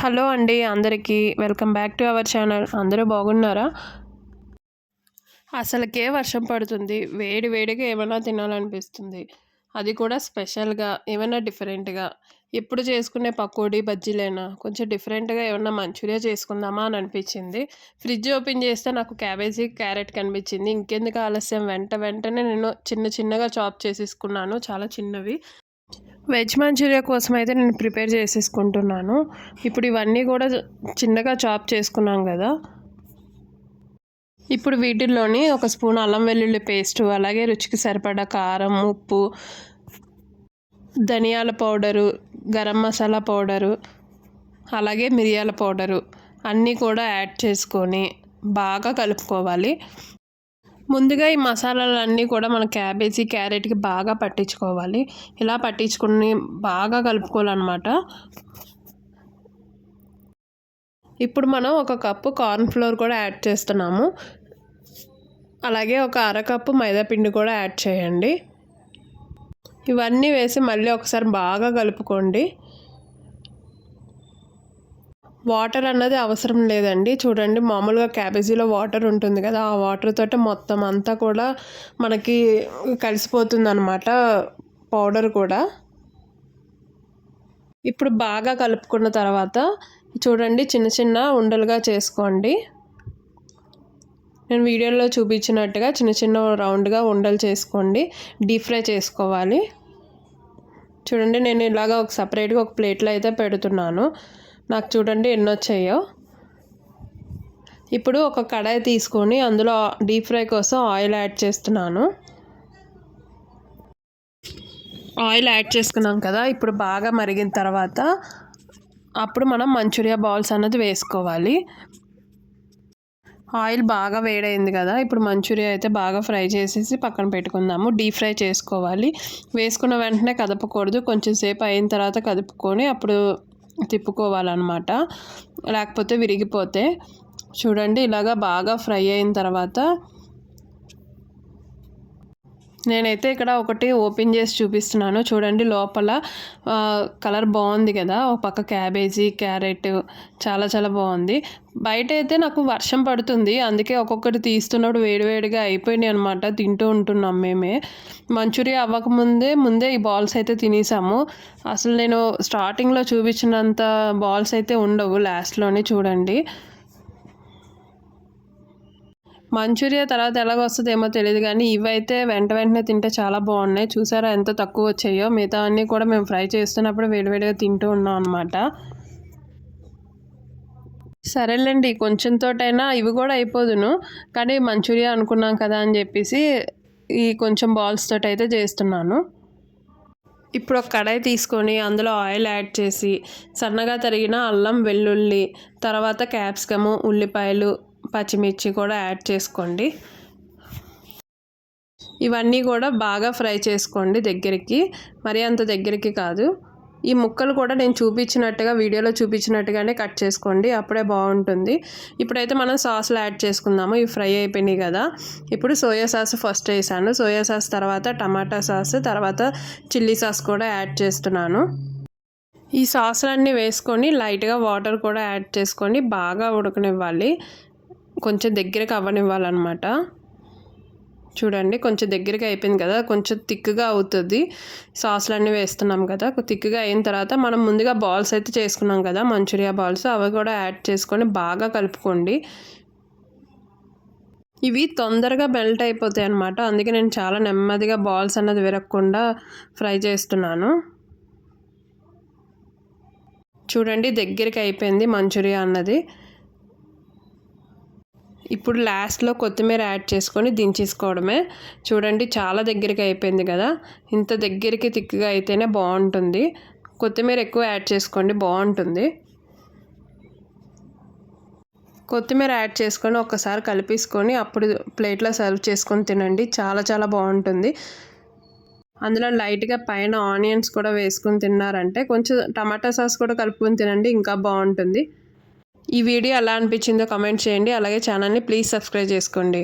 Hello అండి అందరికీ. Welcome back to our channel. అందరూ బాగున్నారా? అసలుకే వర్షం పడుతుంది. వేడి వేడిగా ఏమైనా తినాలనిపిస్తుంది. అది కూడా స్పెషల్గా ఏమైనా డిఫరెంట్గా. ఎప్పుడు చేసుకునే పకోడీ బజ్జీలైనా? కొంచెం డిఫరెంట్గా ఏమన్నా మంచూరియా చేసుకుందామా అని అనిపించింది. ఫ్రిడ్జ్ ఓపెన్ చేస్తే నాకు క్యాబేజీ క్యారెట్ కనిపించింది. ఇంకెందుకు ఆలస్యం? వెంట వెంటనే నేను చిన్న చిన్నగా చాప్ చేసేసుకున్నాను. చాలా చిన్నవి. వెజ్ మంచూరియా కోసం అయితే నేను ప్రిపేర్ చేసేసుకుంటున్నాను. ఇప్పుడు ఇవన్నీ కూడా చిన్నగా చాప్ చేసుకున్నాం కదా. ఇప్పుడు వీటిల్లోని ఒక స్పూన్ అల్లం వెల్లుల్లి పేస్టు అలాగే రుచికి సరిపడా కారం ఉప్పు ధనియాల పౌడరు గరం మసాలా పౌడరు అలాగే మిరియాల పౌడరు అన్నీ కూడా యాడ్ చేసుకొని బాగా కలుపుకోవాలి. ముందుగా ఈ మసాలాలన్నీ కూడా మన క్యాబేజీ క్యారెట్కి బాగా పట్టించుకోవాలి. ఇలా పట్టించుకుని బాగా కలుపుకోవాలన్నమాట. ఇప్పుడు మనం ఒక కప్పు కార్న్ఫ్లోర్ కూడా యాడ్ చేస్తున్నాము. అలాగే ఒక అరకప్పు మైదాపిండి కూడా యాడ్ చేయండి. ఇవన్నీ వేసి మళ్ళీ ఒకసారి బాగా కలుపుకోండి. వాటర్ అన్నది అవసరం లేదండి. చూడండి మామూలుగా క్యాబేజీలో వాటర్ ఉంటుంది కదా ఆ వాటర్ తోటి మొత్తం అంతా కూడా మనకి కలిసిపోతుంది అనమాట పౌడర్ కూడా. ఇప్పుడు బాగా కలుపుకున్న తర్వాత చూడండి చిన్న చిన్న ఉండలుగా చేసుకోండి. నేను వీడియోలో చూపించినట్టుగా చిన్న చిన్న రౌండ్గా ఉండలు చేసుకోండి డీప్ ఫ్రై చేసుకోవాలి. చూడండి నేను ఇలాగ ఒక సపరేట్గా ఒక ప్లేట్లో అయితే పెడుతున్నాను. నాకు చూడండి ఎన్ని వచ్చాయో ఇప్పుడు ఒక కడాయి తీసుకొని అందులో డీప్ ఫ్రై కోసం ఆయిల్ యాడ్ చేస్తున్నాను. ఆయిల్ యాడ్ చేసుకున్నాం కదా ఇప్పుడు బాగా మరిగిన తర్వాత అప్పుడు మనం మంచూరియా బాల్స్ అన్నది వేసుకోవాలి. ఆయిల్ బాగా వేడైంది కదా ఇప్పుడు మంచూరియా అయితే బాగా ఫ్రై చేసేసి పక్కన పెట్టుకుందాము. డీప్ ఫ్రై చేసుకోవాలి. వేసుకున్న వెంటనే కదపకూడదు కొంచెం సేపు అయిన తర్వాత కదుపుకొని అప్పుడు తిప్పుకోవాలన్నమాట. లేకపోతే విరిగిపోతే. చూడండి ఇలాగా బాగా ఫ్రై అయిన తర్వాత నేనైతే ఇక్కడ ఒకటి ఓపెన్ చేసి చూపిస్తున్నాను. చూడండి లోపల కలర్ బాగుంది కదా. ఒక పక్క క్యాబేజీ క్యారెట్ చాలా చాలా బాగుంది. బయట అయితే నాకు వర్షం పడుతుంది. అందుకే ఒక్కొక్కటి తీస్తున్నప్పుడు వేడివేడిగా అయిపోయినాయి అనమాట తింటూ ఉంటున్నాం మేమే. మంచూరియా అవ్వకముందే ముందే ఈ బాల్స్ అయితే తినేసాము. అసలు నేను స్టార్టింగ్లో చూపించినంత బాల్స్ అయితే ఉండవు. లాస్ట్లోనే చూడండి. మంచూరియా తర్వాత ఎలాగ వస్తుందేమో తెలియదు కానీ ఇవైతే వెంట వెంటనే తింటే చాలా బాగున్నాయి. చూసారా ఎంత తక్కువ వచ్చాయో? మిగతా అన్నీ కూడా మేము ఫ్రై చేస్తున్నప్పుడు వేడివేడిగా తింటూ ఉన్నాం అనమాట సరేలేండి కొంచెంతోటైనా ఇవి కూడా అయిపోదును. కానీ మంచూరియా అనుకున్నాం కదా అని చెప్పేసి ఈ కొంచెం బాల్స్ తోటి అయితే చేస్తున్నాను. ఇప్పుడు ఒక కడాయి తీసుకొని అందులో ఆయిల్ యాడ్ చేసి సన్నగా తరిగిన అల్లం వెల్లుల్లి తర్వాత క్యాప్సికము ఉల్లిపాయలు పచ్చిమిర్చి కూడా యాడ్ చేసుకోండి. ఇవన్నీ కూడా బాగా ఫ్రై చేసుకోండి దగ్గరికి. మరి అంత దగ్గరికి కాదు. ఈ ముక్కలు కూడా నేను చూపించినట్టుగా వీడియోలో చూపించినట్టుగానే కట్ చేసుకోండి. అప్పుడే బాగుంటుంది. ఇప్పుడైతే మనం సాస్లు యాడ్ చేసుకుందాము. ఇవి ఫ్రై అయిపోయినాయి కదా. ఇప్పుడు సోయా సాస్ ఫస్ట్ వేసాను. సోయా సాస్ తర్వాత టమాటా సాస్ తర్వాత చిల్లీ సాస్ కూడా యాడ్ చేస్తున్నాను. ఈ సాసులన్నీ వేసుకొని లైట్గా వాటర్ కూడా యాడ్ చేసుకొని బాగా ఉడకనివ్వాలి. కొంచెం దగ్గరకు అవ్వనివ్వాలన్నమాట. చూడండి కొంచెం దగ్గరగా అయిపోయింది కదా కొంచెం థిక్గా అవుతుంది. సాస్లు అన్నీ వేస్తున్నాం కదా థిక్గా అయిన తర్వాత మనం ముందుగా బాల్స్ అయితే చేసుకున్నాం కదా మంచూరియా బాల్స్ అవి కూడా యాడ్ చేసుకొని బాగా కలుపుకోండి. ఇవి తొందరగా మెల్ట్ అయిపోతాయి అన్నమాట. అందుకే నేను చాలా నెమ్మదిగా బాల్స్ అన్నది విరగకుండా ఫ్రై చేస్తున్నాను. చూడండి దగ్గరికి అయిపోయింది మంచూరియా అన్నది. ఇప్పుడు లాస్ట్లో కొత్తిమీర యాడ్ చేసుకొని దించేసుకోవడమే. చూడండి చాలా దగ్గరికి అయిపోయింది కదా. ఇంత దగ్గరికి తిక్కుగా అయితేనే బాగుంటుంది. కొత్తిమీర ఎక్కువ యాడ్ చేసుకోండి బాగుంటుంది. కొత్తిమీర యాడ్ చేసుకొని ఒకసారి కలిపేసుకొని అప్పుడు ప్లేట్లో సర్వ్ చేసుకొని తినండి. చాలా చాలా బాగుంటుంది. అందులో లైట్గా పైన ఆనియన్స్ కూడా వేసుకొని తిన్నారంటే కొంచెం టమాటా సాస్ కూడా కలుపుకొని తినండి ఇంకా బాగుంటుంది. ఈ వీడియో ఎలా అనిపించిందో కమెంట్ చేయండి. అలాగే ఛానల్ని ప్లీజ్ సబ్స్క్రైబ్ చేసుకోండి.